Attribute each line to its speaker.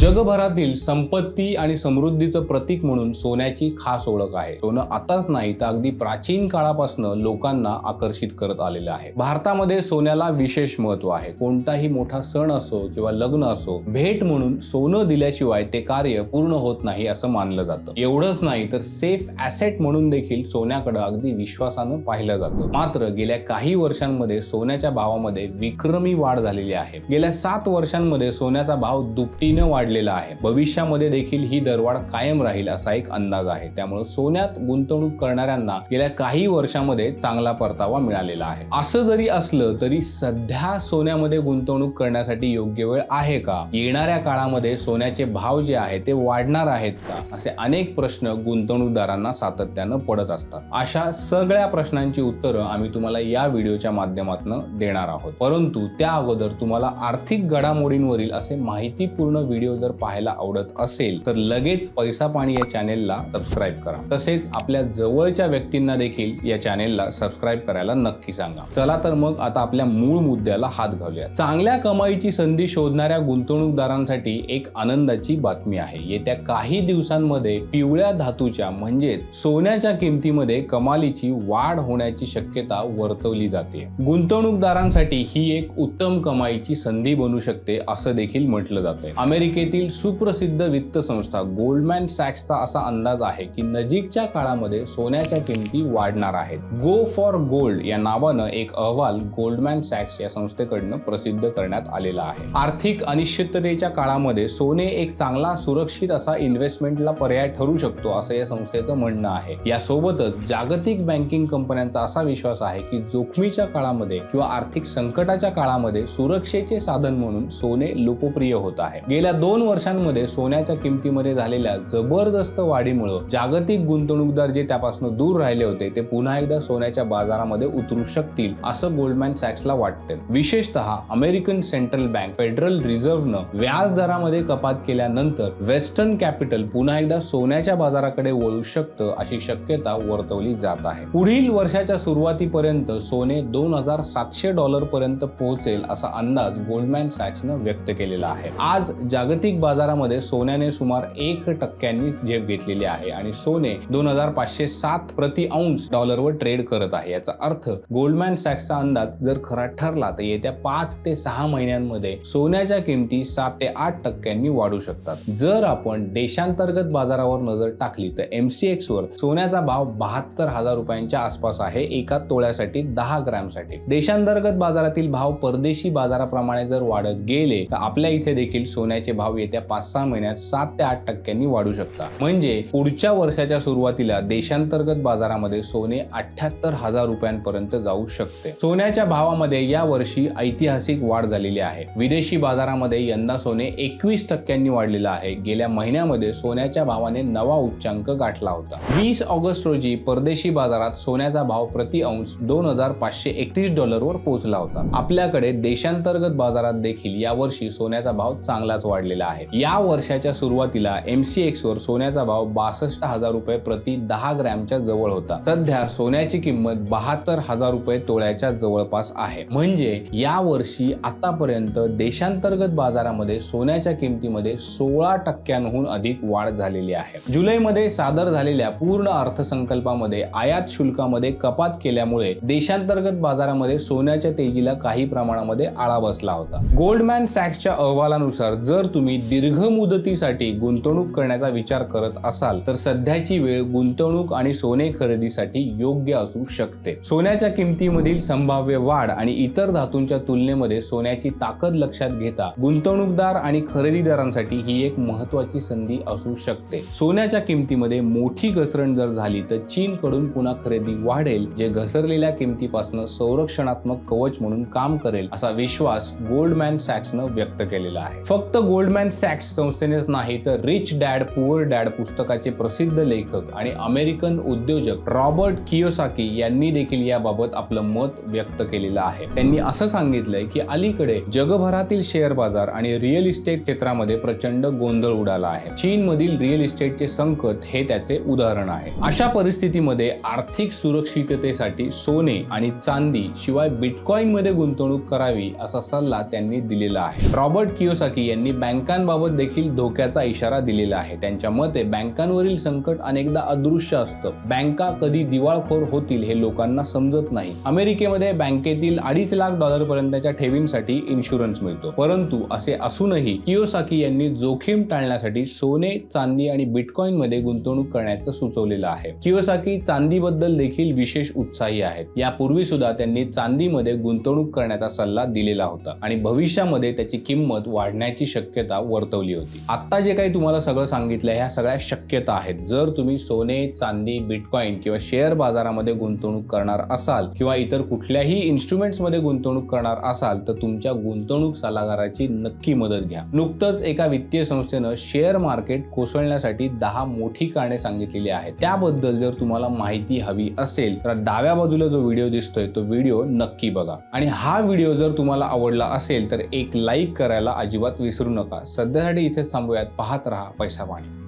Speaker 1: जगभरातील संपत्ती आणि समृद्धीचं प्रतीक म्हणून सोन्याची खास ओळख आहे. सोनं आताच नाही तर अगदी प्राचीन काळापासून लोकांना आकर्षित करत आलेलं आहे. भारतामध्ये सोन्याला विशेष महत्त्व आहे. कोणताही मोठा सण असो किंवा लग्न असो भेट म्हणून सोनं दिल्याशिवाय ते कार्य पूर्ण होत नाही असं मानलं जातं. एवढंच नाही तर सेफ ऍसेट म्हणून देखील सोन्याकडे अगदी विश्वासानं पाहिलं जातं. मात्र गेल्या काही वर्षांमध्ये सोन्याच्या भावामध्ये विक्रमी वाढ झालेली आहे. गेल्या सात वर्षांमध्ये सोन्याचा भाव दुपटीनं वाढ वाढलेला आहे. भविष्यामध्ये देखील ही दरवाढ कायम राहील असा एक अंदाज आहे. त्यामुळे सोन्यात गुंतवणूक करणाऱ्यांना गेल्या काही वर्षामध्ये चांगला परतावा मिळालेला आहे. असं जरी असलं तरी सध्या सोन्यामध्ये गुंतवणूक करण्यासाठी योग्य वेळ आहे का? येणाऱ्या काळामध्ये सोन्याचे भाव जे आहे ते वाढणार आहेत का? असे अनेक प्रश्न गुंतवणूकदारांना सातत्यानं पडत असतात. अशा सगळ्या प्रश्नांची उत्तरं आम्ही तुम्हाला या व्हिडिओच्या माध्यमातून देणार आहोत. परंतु त्या अगोदर तुम्हाला आर्थिक घडामोडींवरील असे माहितीपूर्ण व्हिडिओ जर पाहायला आवडत असेल तर लगेच पैसा पाणी या चॅनेलला सबस्क्राईब करा. तसेच आपल्या जवळच्या व्यक्तींना देखील या चॅनेलला सबस्क्राईब करायला नक्की सांगा. चला तर मग आता आपल्या मूळ मुद्द्याला हात घालूया चांगल्या कमाईची संधी शोधणाऱ्या गुंतवणूकदारांसाठी एक आनंदाची बातमी आहे. येत्या काही दिवसांमध्ये पिवळ्या धातूच्या म्हणजेच सोन्याच्या किमतीमध्ये कमालीची वाढ होण्याची शक्यता वर्तवली जाते. गुंतवणूकदारांसाठी ही एक उत्तम कमाईची संधी बनू शकते असं देखील म्हटलं जातंय. अमेरिकेतील सुप्रसिद्ध वित्त संस्था गोल्डमॅन सॅक्सचा असा अंदाज आहे की नजीकच्या काळामध्ये सोन्याच्या किमती वाढणार आहेत. गो फॉर गोल्ड या नावानं एक अहवाल गोल्डमॅन सॅक्स या संस्थेकडनं प्रसिद्ध करण्यात आलेला आहे. आर्थिक अनिश्चिततेच्या काळामध्ये सोने एक चांगला सुरक्षित असा इन्व्हेस्टमेंटला पर्याय ठरू शकतो असं या संस्थेचं म्हणणं आहे. यासोबतच जागतिक बँकिंग कंपन्यांचा असा विश्वास आहे की जोखमीच्या काळामध्ये किंवा आर्थिक संकटाच्या काळामध्ये सुरक्षेचे साधन म्हणून सोने लोकप्रिय होत आहे. गेल्या दोन दोन वर्षांमध्ये सोन्याच्या किमतीमध्ये झालेल्या जबरदस्त वाढीमुळे जागतिक गुंतवणूकदार जे त्यापासून दूर राहिले होते ते पुन्हा एकदा सोन्याच्या बाजारामध्ये उतरू शकतील असं गोल्डमॅन सॅक्सला वाटते विशेषतः अमेरिकन सेंट्रल बँक फेडरल रिझर्व्हनं व्याज दरामध्ये कपात केल्यानंतर वेस्टर्न कॅपिटल पुन्हा एकदा सोन्याच्या बाजाराकडे वळू शकतं अशी शक्यता वर्तवली जात आहे. पुढील वर्षाच्या सुरुवातीपर्यंत सोने दोन हजार सातशे डॉलर पर्यंत पोहोचेल असा अंदाज गोल्डमॅन सॅक्सनं व्यक्त केलेला आहे. आज जागतिक बाजारामध्ये सोन्याने सुमार एक टक्क्यांनी झेप घेतलेली आहे आणि सोने दोन हजार पाचशे सात प्रति अंश डॉलरवर ट्रेड करत आहे. याचा अर्थ गोल्डमॅन सॅक्सचा अंदाज जर खरा ठरला तर येत्या पाच ते सहा महिन्यांमध्ये सोन्याच्या किमती सात ते आठ टक्क्यांनी वाढू शकतात. जर आपण देशांतर्गत बाजारावर नजर टाकली तर एमसीएक्स वर सोन्याचा भाव बहात्तर हजार रुपयांच्या आसपास आहे एका तोळ्यासाठी दहा ग्रॅमसाठी. देशांतर्गत बाजारातील भाव परदेशी बाजाराप्रमाणे जर वाढत गेले तर आपल्या इथे देखील सोन्याचे भाव येत्या पाच सहा महिन्यात सात ते आठ टक्क्यांनी वाढू शकता. म्हणजे पुढच्या वर्षाच्या सुरुवातीला देशांतर्गत बाजारामध्ये सोने अठ्याहत्तर हजार रुपयांपर्यंत जाऊ शकते. सोन्याच्या भावामध्ये या वर्षी ऐतिहासिक वाढ झालेली आहे. विदेशी बाजारामध्ये यंदा सोने एकवीस टक्क्यांनी वाढलेलं आहे. गेल्या महिन्यामध्ये सोन्याच्या भावाने नवा उच्चांक गाठला होता. वीस ऑगस्ट रोजी परदेशी बाजारात सोन्याचा भाव प्रति अंश दोन हजार पाचशे एकतीस डॉलरवर पोहोचला होता. आपल्याकडे देशांतर्गत बाजारात देखील या वर्षी सोन्याचा भाव चांगलाच वाढलेला आहे. या वर्षाच्या सुरुवातीला एमसीएक्स वर सोन्याचा भाव बासष्ट हजार रुपये प्रति दहा ग्रॅमच्या जवळ होता. सध्या सोन्याची किंमत बहात्तर हजार रुपये तोळ्याच्या जवळपास आहे. म्हणजे या वर्षी आतापर्यंत देशांतर्गत बाजारामध्ये सोन्याच्या किमतीमध्ये सोळा टक्क्यांहून अधिक वाढ झालेली आहे. जुलैमध्ये सादर झालेल्या पूर्ण अर्थसंकल्पामध्ये आयात शुल्कामध्ये कपात केल्यामुळे देशांतर्गत बाजारामध्ये सोन्याच्या तेजीला काही प्रमाणामध्ये आळा बसला होता. गोल्डमॅन सॅक्सच्या अहवालानुसार जर तुम्ही दीर्घ मुदतीसाठी गुंतवणूक करण्याचा विचार करत असाल तर सध्याची वेळ गुंतवणूक आणि सोने खरेदीसाठी योग्य असू शकते. सोन्याच्या किमतीमधील संभाव्य वाढ आणि इतर धातूंच्या तुलनेमध्ये सोन्याची ताकद लक्षात घेता गुंतवणूकदार आणि खरेदीदारांसाठी ही एक महत्वाची संधी असू शकते. सोन्याच्या किमतीमध्ये मोठी घसरण जर झाली तर चीनकडून पुन्हा खरेदी वाढेल जे घसरलेल्या किमतीपासून संरक्षणात्मक कवच म्हणून काम करेल असा विश्वास गोल्डमॅन सॅक्सनं व्यक्त केलेला आहे. फक्त गोल्डमॅन सॅक्स संस्थेनेच नाही तर रिच डॅड पुअर डॅड पुस्तकाचे प्रसिद्ध लेखक आणि अमेरिकन उद्योजक रॉबर्ट कियोसाकी यांनी देखील याबाबत आपलं मत व्यक्त केलेलं आहे. त्यांनी असं सांगितलंय की अलीकडे जगभरातील शेअर बाजार आणि रिअल इस्टेट क्षेत्रामध्ये प्रचंड गोंधळ उडाला आहे. चीनमधील रिअल इस्टेटचे संकट हे त्याचे उदाहरण आहे. अशा परिस्थितीमध्ये आर्थिक सुरक्षिततेसाठी सोने आणि चांदी शिवाय बिटकॉइनमध्ये गुंतवणूक करावी असा सल्ला त्यांनी दिलेला आहे. रॉबर्ट कियोसाकी यांनी बँक बँकांबाबत देखील धोक्याचा इशारा दिलेला आहे. त्यांच्या मते बँकांवरील संकट अनेकदा अदृश्य असतं. बँका कधी दिवाळखोर होतील हे लोकांना समजत नाही. अमेरिकेमध्ये बँकेतील अडीच लाख डॉलर पर्यंतच्या ठेवींसाठी इन्शुरन्स मिळतो. परंतु असे असूनही कियोसाकी यांनी जोखीम टाळण्यासाठी सोने चांदी आणि बिटकॉइनमध्ये गुंतवणूक करण्याचं सुचवलेलं आहे. कियोसाकी चांदीबद्दल देखील विशेष उत्साही आहेत. यापूर्वी सुद्धा त्यांनी चांदीमध्ये गुंतवणूक करण्याचा सल्ला दिलेला होता आणि भविष्यामध्ये त्याची किंमत वाढण्याची शक्यता वर्तवली होती. आत्ता जे काही तुम्हाला सगळं सांगितलं ह्या सगळ्या शक्यता आहेत. जर तुम्ही सोने चांदी बिटकॉईन किंवा शेअर बाजारामध्ये गुंतवणूक करणार असाल किंवा इतर कुठल्याही इन्स्ट्रुमेंट्समध्ये गुंतवणूक करणार असाल तर तुमच्या गुंतवणूक सल्लागाराची नक्की मदत घ्या. नुकतंच एका वित्तीय संस्थेनं शेअर मार्केट कोसळण्यासाठी दहा मोठी कारणे सांगितलेली आहेत. त्याबद्दल जर तुम्हाला माहिती हवी असेल तर डाव्या बाजूला जो व्हिडिओ दिसतोय तो व्हिडिओ नक्की बघा. आणि हा व्हिडिओ जर तुम्हाला आवडला असेल तर एक लाईक करायला अजिबात विसरू नका. सध्यासाठी इथे थांबूयात. पाहत राहा पैसा पाणी.